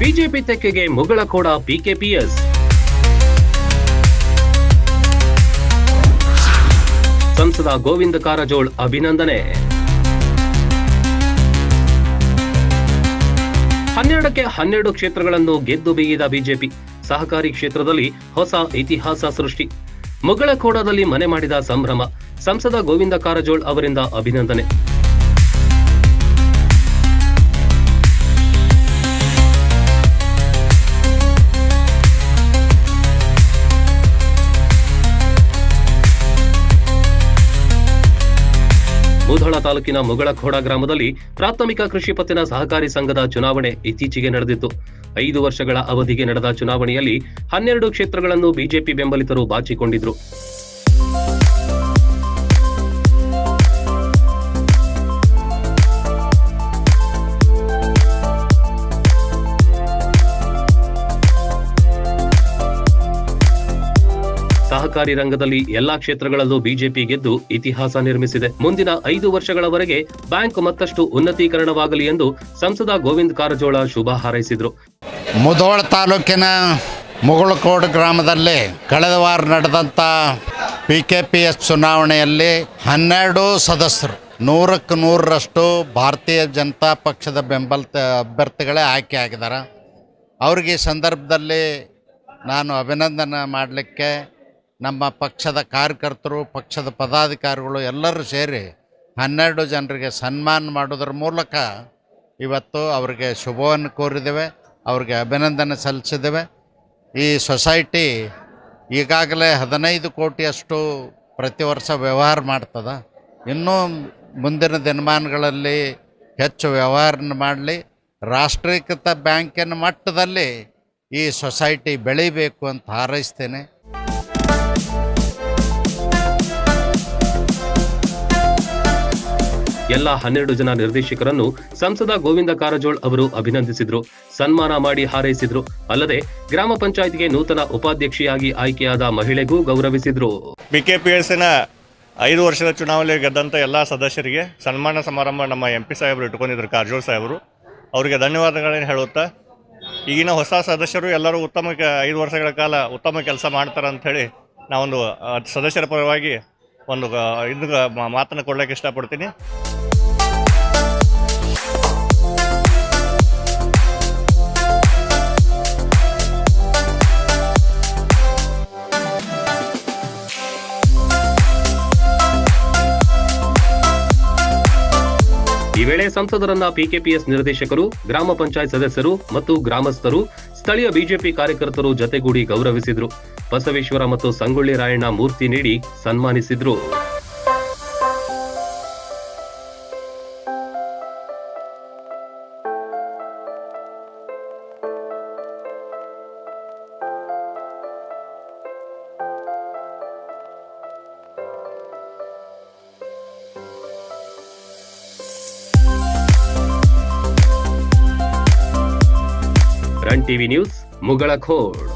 BJP ತೆಕ್ಕೆಗೆ Mugalkhod PKPS ಸಂಸದ ಗೋವಿಂದ ಕಾರಜೋಳ್ ಅಭಿನಂದನೆ. ಹನ್ನೆರಡಕ್ಕೆ ಹನ್ನೆರಡು ಕ್ಷೇತ್ರಗಳನ್ನು ಗೆದ್ದು ಬೀಗಿದ ಬಿಜೆಪಿ, ಸಹಕಾರಿ ಕ್ಷೇತ್ರದಲ್ಲಿ ಹೊಸ ಇತಿಹಾಸ ಸೃಷ್ಟಿ. ಮುಗಳಖೋಡದಲ್ಲಿ ಮನೆ ಮಾಡಿದ ಸಂಭ್ರಮ, ಸಂಸದ ಗೋವಿಂದ ಕಾರಜೋಳ್ ಅವರಿಂದ ಅಭಿನಂದನೆ. ಮುಧೋಳ ತಾಲೂಕಿನ ಮುಗಳಖೋಡ ಗ್ರಾಮದಲ್ಲಿ ಪ್ರಾಥಮಿಕ ಕೃಷಿ ಪತ್ತಿನ ಸಹಕಾರಿ ಸಂಘದ ಚುನಾವಣೆ ಇತ್ತೀಚೆಗೆ ನಡೆದಿತ್ತು. ಐದು ವರ್ಷಗಳ ಅವಧಿಗೆ ನಡೆದ ಚುನಾವಣೆಯಲ್ಲಿ ಹನ್ನೆರಡು ಕ್ಷೇತ್ರಗಳನ್ನು ಬಿಜೆಪಿ ಬೆಂಬಲಿತರು ಬಾಚಿಕೊಂಡಿದ್ರು. ಸಹಕಾರಿ ರಂಗದಲ್ಲಿ ಎಲ್ಲಾ ಕ್ಷೇತ್ರಗಳಲ್ಲೂ ಬಿಜೆಪಿ ಗೆದ್ದು ಇತಿಹಾಸ ನಿರ್ಮಿಸಿದೆ. ಮುಂದಿನ ಐದು ವರ್ಷಗಳವರೆಗೆ ಬ್ಯಾಂಕ್ ಮತ್ತಷ್ಟು ಉನ್ನತೀಕರಣವಾಗಲಿ ಎಂದು ಸಂಸದ ಗೋವಿಂದ ಕಾರಜೋಳ ಶುಭ ಹಾರೈಸಿದರು. ಮುಧೋಳ ತಾಲೂಕಿನ ಮುಗುಳಕೋಡು ಗ್ರಾಮದಲ್ಲಿ ಕಳೆದ ವಾರ ನಡೆದಂಥ ಪಿ ಕೆ ಪಿ ಎಸ್ ಚುನಾವಣೆಯಲ್ಲಿ ಹನ್ನೆರಡು ಸದಸ್ಯರು, ನೂರಕ್ಕೆ ನೂರರಷ್ಟು ಭಾರತೀಯ ಜನತಾ ಪಕ್ಷದ ಬೆಂಬಲ ಅಭ್ಯರ್ಥಿಗಳೇ ಆಯ್ಕೆ ಆಗಿದ್ದಾರೆ. ಅವ್ರಿಗೆ ಈ ಸಂದರ್ಭದಲ್ಲಿ ನಾನು ಅಭಿನಂದನೆ ಮಾಡಲಿಕ್ಕೆ ನಮ್ಮ ಪಕ್ಷದ ಕಾರ್ಯಕರ್ತರು, ಪಕ್ಷದ ಪದಾಧಿಕಾರಿಗಳು ಎಲ್ಲರೂ ಸೇರಿ ಹನ್ನೆರಡು ಜನರಿಗೆ ಸನ್ಮಾನ ಮಾಡೋದ್ರ ಮೂಲಕ ಇವತ್ತು ಅವರಿಗೆ ಶುಭವನ್ನು ಕೋರಿದ್ದೇವೆ, ಅವ್ರಿಗೆ ಅಭಿನಂದನೆ ಸಲ್ಲಿಸಿದ್ದೇವೆ. ಈ ಸೊಸೈಟಿ ಈಗಾಗಲೇ ಹದಿನೈದು ಕೋಟಿಯಷ್ಟು ಪ್ರತಿ ವರ್ಷ ವ್ಯವಹಾರ ಮಾಡ್ತದೆ. ಇನ್ನೂ ಮುಂದಿನ ದಿನಮಾನಗಳಲ್ಲಿ ಹೆಚ್ಚು ವ್ಯವಹಾರ ಮಾಡಲಿ. ರಾಷ್ಟ್ರೀಕೃತ ಬ್ಯಾಂಕಿನ ಮಟ್ಟದಲ್ಲಿ ಈ ಸೊಸೈಟಿ ಬೆಳೀಬೇಕು ಅಂತ ಹಾರೈಸ್ತೇನೆ. ಎಲ್ಲಾ ಹನ್ನೆರಡು ಜನ ನಿರ್ದೇಶಕರನ್ನು ಸಂಸದ ಗೋವಿಂದ ಕಾರಜೋಳ್ ಅವರು ಅಭಿನಂದಿಸಿದ್ರು. ಸನ್ಮಾನ ಮಾಡಿ ಹಾರೈಸಿದ್ರು. ಅಲ್ಲದೆ ಗ್ರಾಮ ಪಂಚಾಯತ್ಗೆ ನೂತನ ಉಪಾಧ್ಯಕ್ಷೆಯಾಗಿ ಆಯ್ಕೆಯಾದ ಮಹಿಳೆಗೂ ಗೌರವಿಸಿದ್ರು. ಬಿ ಕೆ ಪಿ ಎಸ್ಸಿನ ಐದು ವರ್ಷದ ಚುನಾವಣೆ ಗೆದ್ದಂಥ ಎಲ್ಲ ಸದಸ್ಯರಿಗೆ ಸನ್ಮಾನ ಸಮಾರಂಭ ನಮ್ಮ ಎಂ ಪಿ ಸಾಹೇಬರು ಇಟ್ಕೊಂಡಿದ್ರು ಕಾರಜೋಳ್ ಸಾಹೇಬರು. ಅವರಿಗೆ ಧನ್ಯವಾದಗಳನ್ನು ಹೇಳುತ್ತಾ, ಈಗಿನ ಹೊಸ ಸದಸ್ಯರು ಎಲ್ಲರೂ ಉತ್ತಮ ಐದು ವರ್ಷಗಳ ಕಾಲ ಉತ್ತಮ ಕೆಲಸ ಮಾಡ್ತಾರೆ ಅಂಥೇಳಿ ನಾವೊಂದು ಸದಸ್ಯರ ಪರವಾಗಿ ಒಂದು ಇದು ಮಾತನ್ನು ಕೊಡ್ಲಿಕ್ಕೆ ಇಷ್ಟಪಡ್ತೀನಿ. ಈ ವೇಳೆ ಸಂಸದರನ್ನ ಪಿಕೆಪಿಎಸ್ ನಿರ್ದೇಶಕರು, ಗ್ರಾಮ ಪಂಚಾಯತ್ ಸದಸ್ಯರು ಮತ್ತು ಗ್ರಾಮಸ್ಥರು, ಸ್ಥಳೀಯ ಬಿಜೆಪಿ ಕಾರ್ಯಕರ್ತರು ಜತೆಗೂಡಿ ಗೌರವಿಸಿದ್ರು. ಬಸವೇಶ್ವರ ಮತ್ತು ಸಂಗೊಳ್ಳಿ ರಾಯಣ್ಣ ಮೂರ್ತಿ ನೀಡಿ ಸನ್ಮಾನಿಸಿದ್ರು. Run TV news Mugalkhod.